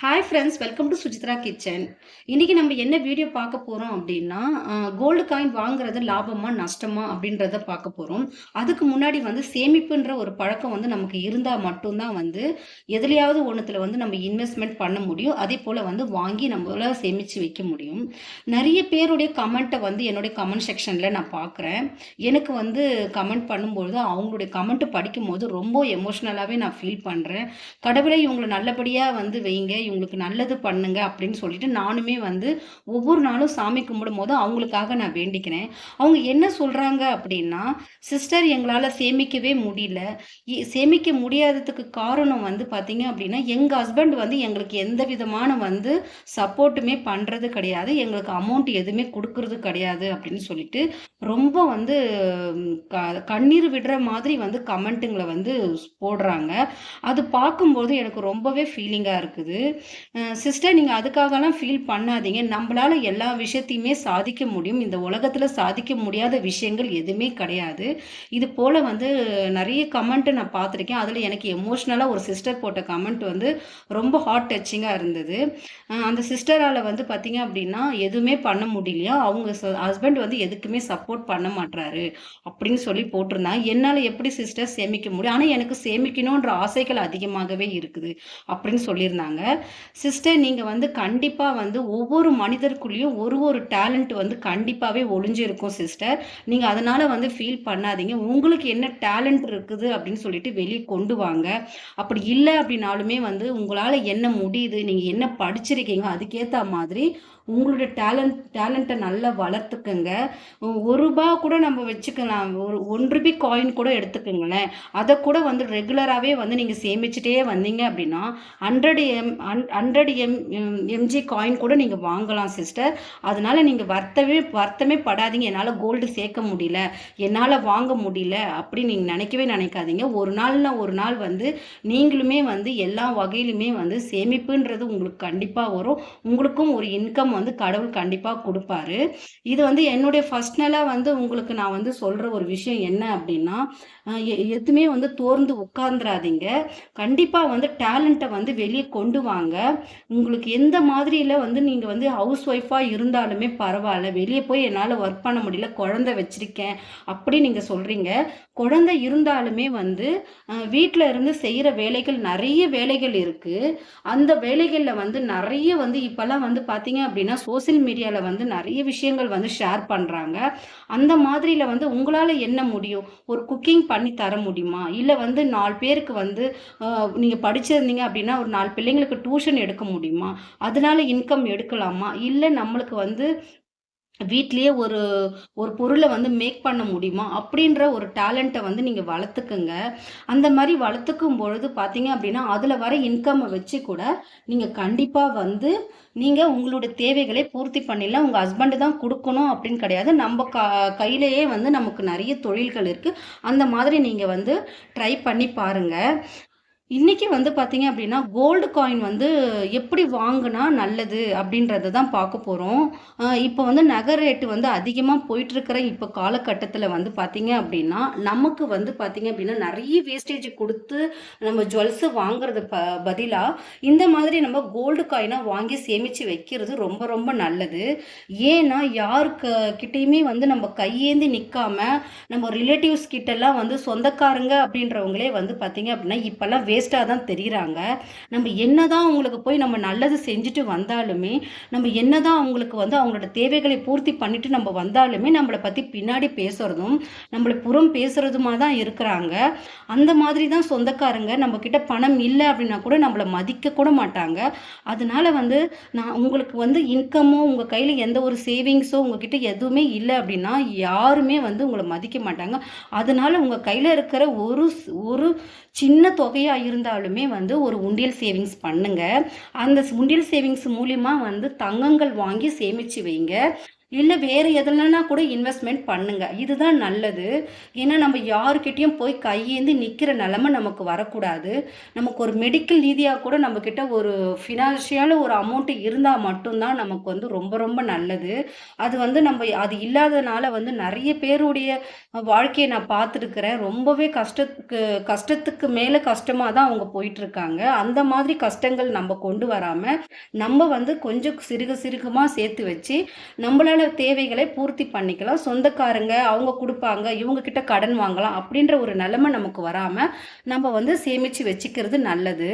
Hi friends welcome to Sujithra kitchen இன்னைக்கு நம்ம என்ன வீடியோ பார்க்க போகிறோம் அப்படின்னா கோல்டு காயின் வாங்குறது லாபமா நஷ்டமா அப்படின்றத பார்க்க போகிறோம் அதுக்கு முன்னாடி வந்து சேமிப்புன்ற ஒரு பழக்கம் வந்து நமக்கு இருந்தால் மட்டும்தான் வந்து எதுலையாவது ஒன்றுத்தில் வந்து நம்ம இன்வெஸ்ட்மெண்ட் பண்ண முடியும். அதே போல் வந்து வாங்கி நம்மளால் சேமித்து வைக்க முடியும். நிறைய பேருடைய கமெண்ட்டை வந்து என்னுடைய கமெண்ட் செக்ஷனில் நான் பார்க்குறேன். எனக்கு வந்து கமெண்ட் பண்ணும்பொழுது அவங்களுடைய கமெண்ட்டு படிக்கும்போது ரொம்ப எமோஷ்னலாகவே நான் ஃபீல் பண்ணுறேன் கடவுளை இவங்களை நல்லபடியாக வந்து வைங்க இவங்களுக்கு நல்லது பண்ணுங்க அப்படின்னு சொல்லிட்டு நானுமே வந்து ஒவ்வொரு நாளும் சாமி கும்பிடும் போது அவங்களுக்காக நான் வேண்டிக்கிறேன். அவங்க என்ன சொல்றாங்க அப்படின்னா சிஸ்டர் எங்களால் சேமிக்கவே முடியல. இ- சேமிக்க முடியாததுக்கு காரணம் வந்து பார்த்தீங்க அப்படின்னா எங்கள் ஹஸ்பண்ட் வந்து எங்களுக்கு எந்த விதமான வந்து சப்போர்ட்டுமே பண்ணுறது கிடையாது. எங்களுக்கு அமௌண்ட் எதுவுமே கொடுக்கறது கிடையாது. அப்படின்னு சொல்லிட்டு ரொம்ப வந்து க- கண்ணீர் விடுற மாதிரி வந்து கமெண்ட்டுங்களை வந்து போடுறாங்க. அது பார்க்கும்போது எனக்கு ரொம்பவே ஃபீலிங்காக இருக்குது. சிஸ்டர் நீங்கள் அதுக்காகலாம் ஃபீல் பண்ணாதீங்க. நம்மளால் எல்லா விஷயத்தையுமே சாதிக்க முடியும். இந்த உலகத்தில் சாதிக்க முடியாத விஷயங்கள் எதுவுமே கிடையாது. இது போல் வந்து நிறைய கமெண்ட்டு நான் பார்த்துருக்கேன். அதில் எனக்கு எமோஷ்னலாக ஒரு சிஸ்டர் போட்ட கமெண்ட் வந்து ரொம்ப ஹார்ட் டச்சிங்காக இருந்தது. அந்த சிஸ்டரால் வந்து பார்த்தீங்க அப்படின்னா எதுவுமே பண்ண முடியலையா? அவங்க ஹஸ்பண்ட் வந்து எதுக்குமே சப்போர்ட் பண்ண மாட்றாரு அப்படின்னு சொல்லி போட்டிருந்தாங்க என்னால் எப்படி சிஸ்டர் சேமிக்க முடியும்? ஆனால் எனக்கு சேமிக்கணுன்ற ஆசைகள் அதிகமாகவே இருக்குது அப்படின்னு சொல்லியிருந்தாங்க. சிஸ்டர் நீங்கள் வந்து கண்டிப்பாக வந்து ஒவ்வொரு மனிதருக்குள்ளேயும் ஒரு ஒரு டேலண்ட் வந்து கண்டிப்பாகவே ஒளிஞ்சிருக்கும் சிஸ்டர் நீங்கள் அதனால் வந்து ஃபீல் பண்ணாதீங்க. உங்களுக்கு என்ன டேலண்ட் இருக்குது அப்படின்னு சொல்லிட்டு வெளியே கொண்டு வாங்க. அப்படி இல்லை அப்படின்னாலுமே வந்து உங்களால் என்ன முடியுது நீங்கள் என்ன படிச்சிருக்கீங்க அதுக்கேற்ற மாதிரி உங்களோட டேலண்ட் டேலண்ட்டை நல்லா வளர்த்துக்குங்க. ஒரு ரூபா கூட நம்ம வச்சுக்கலாம். ஒரு ஒன் ருபி காயின் கூட எடுத்துக்கோங்களேன். அதை கூட வந்து ரெகுலராகவே வந்து நீங்கள் சேமிச்சுட்டே வந்தீங்க அப்படின்னா hundred M hundred M MG coin கூட நீங்கள் வாங்கலாம் சிஸ்டர் அதனால் நீங்கள் வருத்தமே வருத்தமே படாதீங்க. என்னால் கோல்டு சேர்க்க முடியல. என்னால் வாங்க முடியல அப்படின்னு நீங்கள் நினைக்கவே நினைக்காதீங்க. ஒரு நாள்னா ஒரு நாள் வந்து நீங்களுமே வந்து எல்லா வகையிலுமே வந்து சேமிப்புன்றது உங்களுக்கு கண்டிப்பாக வரும். உங்களுக்கும் ஒரு இன்கம் வந்து கடவுள் கண்டிப்பாக கொடுப்பாரு. இது வந்து என்னுடைய ஃபர்ஸ்ட்னலாக வந்து உங்களுக்கு நான் வந்து சொல்கிற ஒரு விஷயம் என்ன அப்படின்னா எ- எதுவுமே வந்து தோர்ந்து உட்கார்ந்துடாதீங்க கண்டிப்பாக வந்து டேலண்ட்டை வந்து வெளியே கொண்டு வாங்க. உங்களுக்கு எந்த மாதிரியில் வந்து நீங்கள் வந்து ஹவுஸ் ஒய்ஃபாக இருந்தாலுமே பரவாயில்ல. வெளியே போய் என்னால் ஒர்க் பண்ண முடியல குழந்தை வச்சிருக்கேன் அப்படி நீங்கள் சொல்கிறீங்க குழந்தை இருந்தாலுமே வந்து வீட்டில் இருந்து செய்கிற வேலைகள் நிறைய வேலைகள் இருக்குது அந்த வேலைகளில் வந்து நிறைய வந்து இப்போல்லாம் வந்து பார்த்தீங்க அப்படின்னா அப்படின்னா சோஷியல் மீடியாவில் வந்து நிறைய விஷயங்கள் வந்து ஷேர் பண்ணுறாங்க அந்த மாதிரியில் வந்து உங்களால் என்ன முடியும்? ஒரு குக்கிங் பண்ணி தர முடியுமா? இல்லை வந்து நாலு பேருக்கு வந்து நீங்கள் படிச்சிருந்தீங்க அப்படின்னா ஒரு நாலு பிள்ளைங்களுக்கு டியூஷன் எடுக்க முடியுமா? அதனால இன்கம் எடுக்கலாமா? இல்லை நம்மளுக்கு வந்து வீட்லேயே ஒரு ஒரு பொருளை வந்து மேக் பண்ண முடியுமா? அப்படின்ற ஒரு டேலண்ட்டை வந்து நீங்கள் வளர்த்துக்குங்க. அந்த மாதிரி வளர்த்துக்கும் பொழுது பார்த்தீங்க அப்படின்னா அதில் வர இன்கம்மை வச்சு கூட நீங்கள் கண்டிப்பாக வந்து நீங்கள் உங்களுடைய தேவைகளை பூர்த்தி பண்ணிடலாம். உங்கள் ஹஸ்பண்டு தான் கொடுக்கணும் அப்படின்னு கிடையாது. நம்ம க கையிலேயே வந்து நமக்கு நிறைய தொழில்கள் இருக்குது அந்த மாதிரி நீங்கள் வந்து ட்ரை பண்ணி பாருங்கள் இன்றைக்கி வந்து பார்த்தீங்க அப்படின்னா கோல்டு காயின் வந்து எப்படி வாங்கினா நல்லது அப்படின்றத தான் பார்க்க போகிறோம் இப்போ வந்து நகை ரேட்டு வந்து அதிகமாக போயிட்டுருக்கிற இப்போ காலகட்டத்தில் வந்து பார்த்தீங்க அப்படின்னா நமக்கு வந்து பார்த்தீங்க அப்படின்னா நிறைய வேஸ்டேஜ் கொடுத்து நம்ம ஜுவல்ஸு வாங்குறது ப பதிலாக இந்த மாதிரி நம்ம கோல்டு காயினாக வாங்கி சேமித்து வைக்கிறது ரொம்ப ரொம்ப நல்லது. ஏன்னா யாருக்கு கிட்டேயுமே வந்து நம்ம கையேந்தி நிற்காம நம்ம ரிலேட்டிவ்ஸ் கிட்டலாம் வந்து சொந்தக்காரங்க அப்படின்றவங்களே வந்து பார்த்தீங்க அப்படின்னா இப்போல்லாம் வேஸ்ட்டாக தான் தெரியுறாங்க. நம்ம என்ன தான் அவங்களுக்கு போய் நம்ம நல்லது செஞ்சுட்டு வந்தாலுமே நம்ம என்ன தான் அவங்களுக்கு வந்து அவங்களோட தேவைகளை பூர்த்தி பண்ணிட்டு நம்ம வந்தாலுமே நம்மளை பற்றி பின்னாடி பேசுகிறதும் நம்மளை புறம் பேசுகிறதுமா தான் இருக்கிறாங்க. அந்த மாதிரி தான் சொந்தக்காரங்க நம்மக்கிட்ட பணம் இல்லை அப்படின்னா கூட நம்மளை மதிக்க கூட மாட்டாங்க. அதனால் வந்து நான் உங்களுக்கு வந்து இன்கமோ உங்கள் கையில் எந்த ஒரு சேவிங்ஸோ உங்ககிட்ட எதுவுமே இல்லை அப்படின்னா யாருமே வந்து உங்களை மதிக்க மாட்டாங்க. அதனால் உங்கள் கையில் இருக்கிற ஒரு ஒரு சின்ன தொகையாக இருந்தாலுமே வந்து ஒரு உண்டியல் சேவிங்ஸ் பண்ணுங்க. அந்த உண்டியல் சேவிங்ஸ் மூலிமா வந்து தங்கங்கள் வாங்கி சேமித்து வைங்க. இல்லை வேறு எதுலனா கூட இன்வெஸ்ட்மெண்ட் பண்ணுங்கள் இதுதான் நல்லது. ஏன்னா நம்ம யாருக்கிட்டேயும் போய் கையேந்து நிற்கிற நிலமை நமக்கு வரக்கூடாது. நமக்கு ஒரு மெடிக்கல் ரீதியாக கூட நம்மக்கிட்ட ஒரு ஃபினான்ஷியல் ஒரு அமௌண்ட்டு இருந்தால் மட்டும்தான் நமக்கு வந்து ரொம்ப ரொம்ப நல்லது. அது வந்து நம்ம அது இல்லாதனால வந்து நிறைய பேருடைய வாழ்க்கையை நான் பார்த்துருக்குறேன் ரொம்பவே கஷ்டத்துக்கு கஷ்டத்துக்கு மேலே கஷ்டமாக தான் அவங்க போயிட்டுருக்காங்க. அந்த மாதிரி கஷ்டங்கள் நம்ம கொண்டு வராமல் நம்ம வந்து கொஞ்சம் சிறுக சிறுகமாக சேர்த்து வச்சு, நம்பளால தேவைகளை பூர்த்தி பண்ணிக்கலாம். சொந்தக்காரங்க அவங்க கொடுப்பாங்க இவங்கக்கிட்ட கடன் வாங்கலாம் அப்படின்ற ஒரு நெலைம நமக்கு வராமல் நம்ம வந்து சேமித்து வச்சுக்கிறது நல்லது.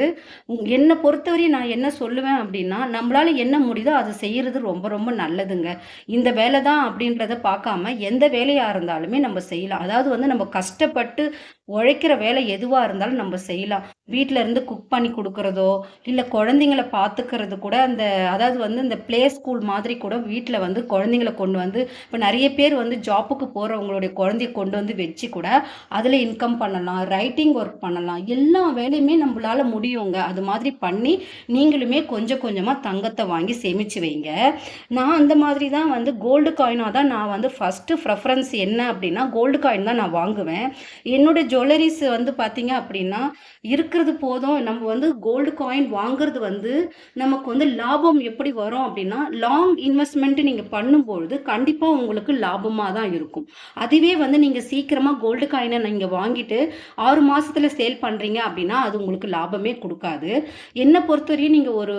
என்னை பொறுத்தவரையும் நான் என்ன சொல்லுவேன் அப்படின்னா, நம்மளால் என்ன முடியுதோ அதை செய்கிறது ரொம்ப ரொம்ப நல்லதுங்க. இந்த வேலை தான் அப்படின்றத பார்க்காம, எந்த வேலையாக இருந்தாலுமே நம்ம செய்யலாம். அதாவது வந்து நம்ம கஷ்டப்பட்டு உழைக்கிற வேலை எதுவாக இருந்தாலும் நம்ம செய்யலாம். வீட்டில் இருந்து குக் பண்ணி கொடுக்குறதோ இல்லை குழந்தைங்கள பார்த்துக்கிறது கூட அந்த அதாவது வந்து இந்த ப்ளே ஸ்கூல் மாதிரி கூட வீட்டில் வந்து குழந்தைங்களை கொண்டு வந்து இப்போ நிறைய பேர் வந்து ஜாப்புக்கு போகிறவங்களுடைய குழந்தைய கொண்டு வந்து வச்சு கூட, அதில் இன்கம் பண்ணலாம். ரைட்டிங் ஒர்க் பண்ணலாம். எல்லா வேலையுமே நம்மளால் முடியுங்க. அது மாதிரி பண்ணி, நீங்களுமே கொஞ்சம் கொஞ்சமாக தங்கத்தை வாங்கி சேமிச்சு வைங்க. நான் அந்த மாதிரி தான் வந்து கோல்டு காயினா தான் நான் வந்து ஃபஸ்ட்டு ப்ரெஃபரன்ஸ் என்ன அப்படின்னா, கோல்டு காயின் தான் நான் வாங்குவேன். என்னோட ஜுவல்லரிஸ் வந்து பார்த்தீங்க அப்படின்னா, இருக்கிறது போதும். நம்ம வந்து கோல்டு காயின் வாங்குறது வந்து, நமக்கு வந்து லாபம் எப்படி வரும் அப்படின்னா, லாங் இன்வெஸ்ட்மெண்ட்டு நீங்கள் பண்ணும் பொழுது கண்டிப்பாக உங்களுக்கு லாபமாக தான் இருக்கும். அதுவே வந்து நீங்கள் சீக்கிரமாக கோல்டு காயினை நீங்கள் வாங்கிட்டு ஆறு மாதத்தில் சேல் பண்ணுறீங்க அப்படின்னா, அது உங்களுக்கு லாபமே கொடுக்காது என்னை பொறுத்தவரையும் நீங்கள் ஒரு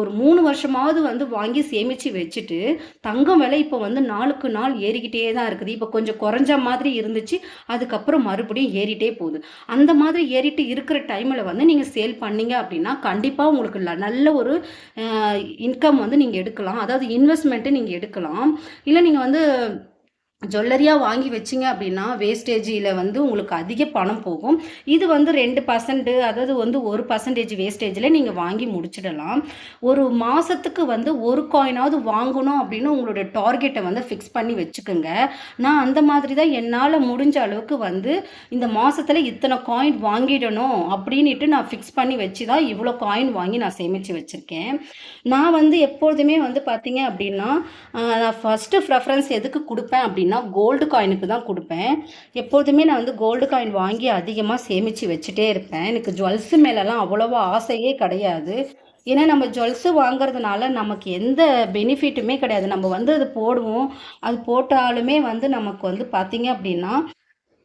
ஒரு மூணு வருஷமாவது வந்து வாங்கி சேமிச்சு வச்சுட்டு, தங்கம் விலை இப்போ வந்து நாளுக்கு நாள் ஏறிக்கிட்டே தான் இருக்குது. இப்போ கொஞ்சம் குறைஞ்ச மாதிரி இருந்துச்சு. அதுக்கப்புறம் மறுபடியும் ஏறிட்டே போகுது அந்த மாதிரி ஏறிட்டு இருக்கிற டைமில் வந்து நீங்கள் சேல் பண்ணீங்க அப்படின்னா, கண்டிப்பாக உங்களுக்கு நல்ல ஒரு இன்கம் வந்து நீங்கள் எடுக்கலாம். அதாவது இன்வெஸ்ட்மெண்ட்டு நீங்கள் எடுக்கலாம். இல்லை நீங்கள் வந்து ஜுவல்லரியாக வாங்கி வச்சீங்க அப்படின்னா, வேஸ்டேஜில் வந்து உங்களுக்கு அதிக பணம் போகும். இது வந்து 2% அதாவது வந்து ஒரு பர்சன்டேஜ் வேஸ்டேஜில் நீங்கள் வாங்கி முடிச்சிடலாம். ஒரு மாதத்துக்கு வந்து ஒரு காயினாவது வாங்கணும் அப்படின்னு உங்களோட டார்கெட்டை வந்து ஃபிக்ஸ் பண்ணி வச்சுக்கோங்க நான் அந்த மாதிரி தான் என்னால் முடிஞ்ச அளவுக்கு வந்து, இந்த மாதத்தில் இத்தனை காயின் வாங்கிடணும் அப்படின்னுட்டு நான் ஃபிக்ஸ் பண்ணி வச்சு தான் இவ்வளோ காயின் வாங்கி நான் சேமித்து வச்சுருக்கேன் நான் வந்து எப்பொழுதுமே வந்து பார்த்தீங்க அப்படின்னா, நான் ஃபஸ்ட்டு ப்ரெஃபரன்ஸ் எதுக்கு கொடுப்பேன் அப்படின்னா, கோல்டு காயினுக்கு தான் கொடுப்பேன் எப்போதுமே நான் வந்து கோல்டு காயின் வாங்கி அதிகமாக சேமித்து வச்சுட்டே இருப்பேன். எனக்கு ஜுவல்ஸ் மேலெலாம் அவ்வளோவா ஆசையே கிடையாது. ஏன்னா நம்ம ஜுவல்ஸு வாங்குறதுனால நமக்கு எந்த பெனிஃபிட்டுமே கிடையாது. நம்ம வந்து அது போடுவோம். அது போட்டாலுமே வந்து நமக்கு வந்து பார்த்திங்க அப்படின்னா,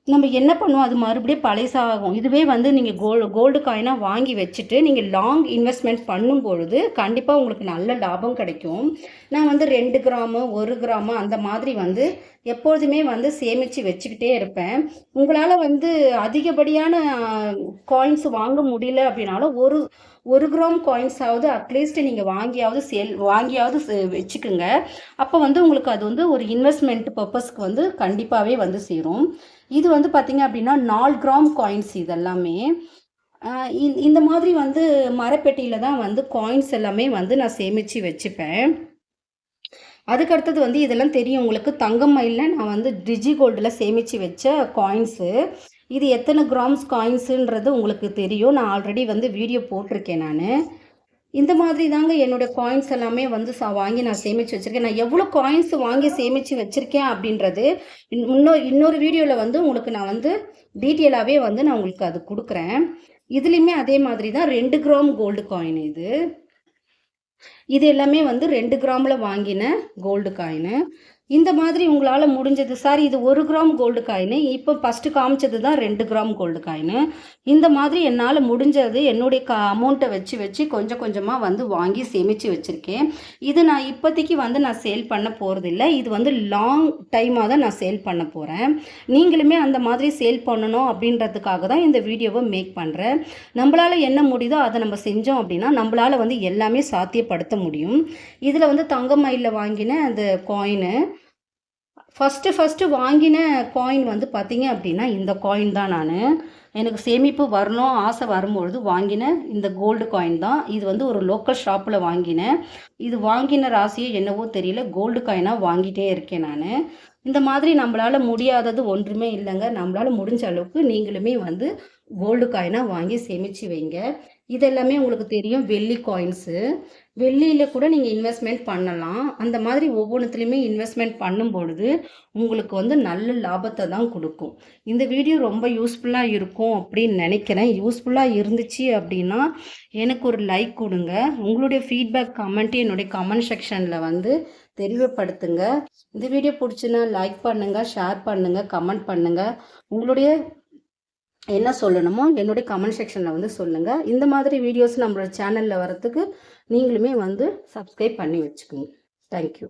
நம்ம என்ன பண்ணுவோம், அது மறுபடியும் பழசாகும். இதுவே வந்து நீங்கள் கோல் கோல்டு காயினாக வாங்கி வச்சுட்டு, நீங்கள் லாங் இன்வெஸ்ட்மெண்ட் பண்ணும் பொழுது கண்டிப்பாக உங்களுக்கு நல்ல லாபம் கிடைக்கும். நான் வந்து ரெண்டு கிராமு, ஒரு கிராமு அந்த மாதிரி வந்து எப்பொழுதுமே வந்து சேமிச்சு வச்சுக்கிட்டே இருப்பேன். உங்களால் வந்து அதிகப்படியான காயின்ஸ் வாங்க முடியல அப்படின்னாலும், ஒரு ஒரு கிராம் காயின்ஸாவது அட்லீஸ்ட் நீங்கள் வாங்கியாவது சேல் வாங்கியாவது வச்சுக்கோங்க அப்போ வந்து உங்களுக்கு அது வந்து ஒரு இன்வெஸ்ட்மெண்ட் பர்பஸ்க்கு வந்து கண்டிப்பாகவே வந்து சேரும். இது வந்து பார்த்தீங்க அப்படின்னா, நாலு கிராம் காயின்ஸ் இதெல்லாமே. இந் இந்த மாதிரி வந்து மரப்பெட்டியில் தான் வந்து காயின்ஸ் எல்லாமே வந்து நான் சேமிச்சு வச்சுப்பேன். அதுக்கடுத்தது வந்து இதெல்லாம் தெரியும் உங்களுக்கு. தங்கம் மயிலில் நான் வந்து டிஜி கோல்டில் சேமித்து வச்ச காயின்ஸு. இது எத்தனை கிராம்ஸ் காயின்ஸுன்றது உங்களுக்கு தெரியும். நான் ஆல்ரெடி வந்து வீடியோ போட்டிருக்கேன் நான் இந்த மாதிரி தாங்க என்னுடைய காயின்ஸ் எல்லாமே வந்து ச வாங்கி நான் சேமித்து வச்சுருக்கேன் நான் எவ்வளோ காயின்ஸ் வாங்கி சேமித்து வச்சுருக்கேன் அப்படின்றது, இன்னொரு இன்னொரு வீடியோவில் வந்து உங்களுக்கு நான் வந்து டீட்டெயிலாகவே வந்து நான் உங்களுக்கு அது கொடுக்குறேன் இதுலேயுமே அதே மாதிரி தான் ரெண்டு கிராம் கோல்டு காயின் இது. இது எல்லாமே வந்து ரெண்டு கிராமில் வாங்கின கோல்டு காயினு. இந்த மாதிரி உங்களால் முடிஞ்சது சார் இது ஒரு கிராம் கோல்டு காயினு. இப்போ ஃபர்ஸ்ட்டு காமிச்சது தான் ரெண்டு கிராம் கோல்டு காயினு. இந்த மாதிரி என்னால் முடிஞ்சது என்னுடைய க அமௌண்ட்டை வச்சு வச்சு கொஞ்சம் கொஞ்சமாக வந்து வாங்கி சேமித்து வச்சுருக்கேன் இது நான் இப்போதைக்கு வந்து நான் சேல் பண்ண போகிறதில்ல இது வந்து லாங் டைமாக தான் நான் சேல் பண்ண போகிறேன் நீங்களுமே அந்த மாதிரி சேல் பண்ணணும் அப்படின்றதுக்காக தான் இந்த வீடியோவை மேக் பண்ணுறேன் நம்மளால் என்ன முடியுதோ அதை நம்ம செஞ்சோம் அப்படின்னா, நம்மளால் வந்து எல்லாமே சாத்தியப்படுத்த முடியும். இதில் வந்து தங்க மயிலில் வாங்கின அந்த காயினு. ஃபஸ்ட்டு ஃபஸ்ட்டு வாங்கின காயின் வந்து பார்த்தீங்க அப்படின்னா, இந்த காயின் தான் நான் எனக்கு சேமிப்பு வரணும் ஆசை வரும்பொழுது வாங்கின இந்த கோல்டு காயின் தான். இது வந்து ஒரு லோக்கல் ஷாப்பில் வாங்கினேன். இது வாங்கின ராசியோ என்னவோ தெரியல. கோல்டு காயினாக வாங்கிட்டே இருக்கேன் நான் இந்த மாதிரி நம்மளால் முடியாதது ஒன்றுமே இல்லைங்க நம்மளால் முடிஞ்ச அளவுக்கு நீங்களுமே வந்து கோல்டு காயினாக வாங்கி சேமிச்சு வைங்க. இதெல்லாமே உங்களுக்கு தெரியும். வெள்ளி காயின்ஸு வெள்ளியில் கூட நீங்கள் இன்வெஸ்ட்மெண்ட் பண்ணலாம். அந்த மாதிரி ஒவ்வொன்றுத்துலையுமே இன்வெஸ்ட்மெண்ட் பண்ணும் பொழுது உங்களுக்கு வந்து நல்ல லாபத்தை தான் கொடுக்கும். இந்த வீடியோ ரொம்ப யூஸ்ஃபுல்லாக இருக்கும் அப்படின்னு நினைக்கிறேன். யூஸ்ஃபுல்லாக இருந்துச்சு அப்படின்னா எனக்கு ஒரு லைக் கொடுங்க. உங்களுடைய ஃபீட்பேக் கமெண்ட் என்னுடைய கமெண்ட் செக்ஷனில் வந்து தெரியப்படுத்துங்க. இந்த வீடியோ பிடிச்சுன்னா லைக் பண்ணுங்கள் ஷேர் பண்ணுங்கள் கமெண்ட் பண்ணுங்கள் உங்களுடைய என்ன சொல்லணுமோ என்னுடைய கமெண்ட் செக்ஷனில் வந்து சொல்லுங்கள் இந்த மாதிரி வீடியோஸ் நம்மளோட சேனலில் வரத்துக்கு நீங்களுமே வந்து சப்ஸ்கிரைப் பண்ணி வச்சுக்கோங்க. தேங்க்யூ